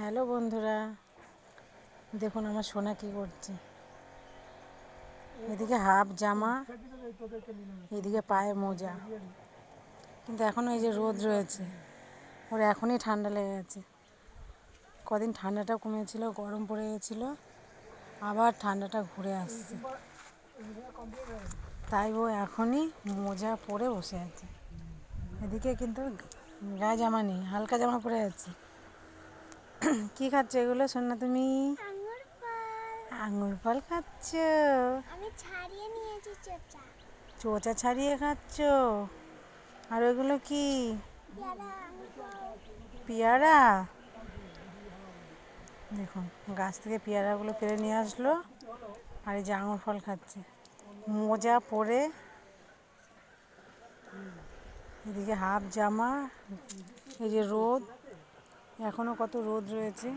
Hello বন্ধুরা, দেখুন আমার সোনা কি করছে। এদিকে হাফ জামা, এদিকে পায়ে মোজা। কিন্তু এখন এই যে রোদ রয়েছে, ওর এখনই ঠান্ডা লেগে গেছে। কদিন ঠান্ডাটা কমেছিল, গরম পড়ে গেছিল, আবার ঠান্ডাটা ঘুরে আসছে। তাই ও এখনই মোজা পরে বসে আছে। এদিকে কিন্তু গায়ে জামা নেই, হালকা জামা পরে আছে। কি খাচ্ছ এগুলো? শোন না তুমি? আঙুর ফল। খাচ্ছ? আমি ছাড়িয়ে নিয়েছি চোচা। চোচা ছাড়িয়ে খাচ্ছ? আর ওইগুলো কি? পেয়ারা পেয়ারা? দেখুন গাছ থেকে পেয়ারাগুলো পেরে নিয়ে আসলো আর এই যে আঙুর ফল খাচ্ছে। মোজা পরে এদিকে হাফ জামা এই যে রোদ এখনও কত রোদ রয়েছে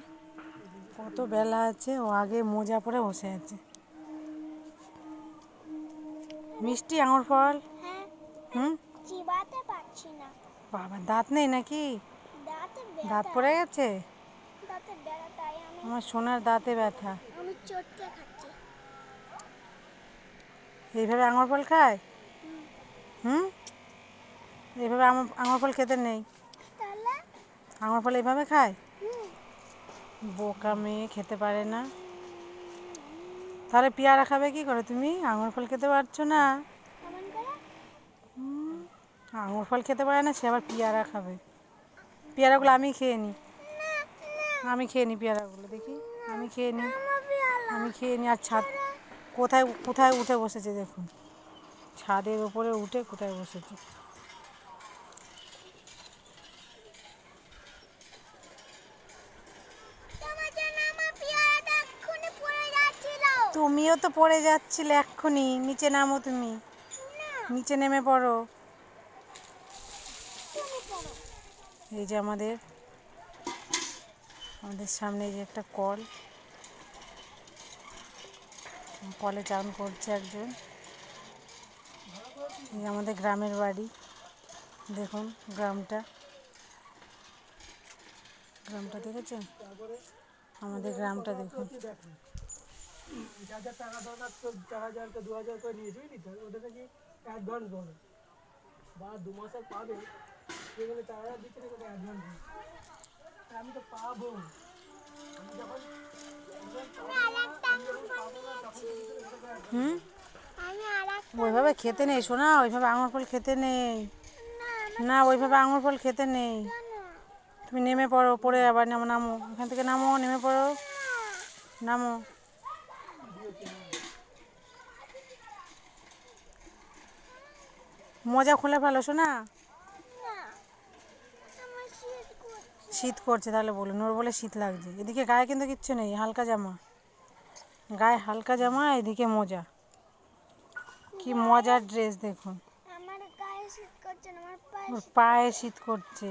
কত বেলা আছে ও আগে মোজা পরে বসে আছে। মিষ্টি আঙুর ফল? হ্যাঁ হুম? চিবাতে পারছি না। বাবা দাঁত নেই নাকি? দাঁত পড়ে গেছে? আমার সোনার দাঁতে ব্যথা। আমি চটকে খাচ্ছি। এইভাবে আঙুর ফল খায়? হুম। এইভাবে আঙুর ফল খেতে নেই? আঙুর ফল এইভাবে খায়? বোকা মেয়ে, খেতে পারে না। তাহলে পেয়ারা খাবে কি করে তুমি? আঙুর ফল খেতে পারছ না। আঙুর ফল খেতে পারে না, সে আবার পেয়ারা খাবে। পেয়ারাগুলো আমি খেয়ে নিই আমি খেয়ে নিই পেয়ারাগুলো, দেখি। আমি খেয়ে নিই আমি খেয়ে নিই আর ছাদ কোথায় কোথায় উঠে বসেছে দেখুন। ছাদের ওপরে উঠে কোথায় বসেছে? তুমিও তো পড়ে যাচ্ছিলে এক্ষুনি। নিচে নামো তুমি। নিচে নেমে পড়ো। এই যে আমাদের। আমাদের সামনে যে একটা কল। কলে চান করছে একজন। এই আমাদের গ্রামের বাড়ি। দেখুন গ্রামটা। গ্রামটা দেখেছেন? আমাদের গ্রামটা দেখুন। যা যা টাকা দরকার তো চার হাজার তো দু হাজার করে নিয়েছি বুঝলি তো ওটা থেকে অ্যাডভান্স বলো বা দু মাসের পাবে। সেগুলো চার হাজার দিচ্ছে ওটা অ্যাডভান্স আমি তো পাবো। আমি যখন হুম? ওইভাবে খেতে নেই শোনা ওইভাবে আঙুর ফল খেতে নেই। না না ওইভাবে আঙুর ফল খেতে নেই। তুমি নেমে পড়ো পড়ে আবার নামো নামো। এখান থেকে নামো নেমে পড়ো। নামো। মজা খুলে ফেলো শোনা শীত করছে তাহলে বলুন। ওর বলে শীত লাগছে। এদিকে গায়ে কিন্তু কিচ্ছু নেই হালকা জামা। গায়ে হালকা জামা এদিকে মোজা। কি মজার ড্রেস দেখুন। পায়ে শীত করছে।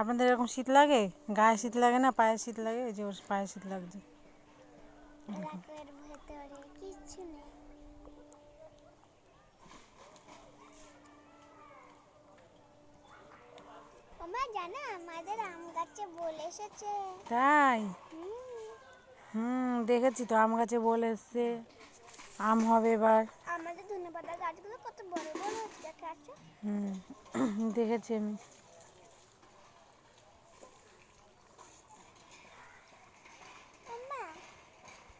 আপনাদের এরকম শীত লাগে? গায়ে শীত লাগে না পায়ে শীত লাগে? এই যে ওর পায়ে শীত লাগছে। ভেতরে কিচ্ছু নেই। আমার জানা আমাদের আম গাছে বলে এসেছে। তাই? হুম, দেখেছি তো আম গাছে বলে এসছে। আম হবে এবার। আমাদের গাছগুলো কত বড় বড় হচ্ছে দেখে আছো হুম দেখেছি আমি।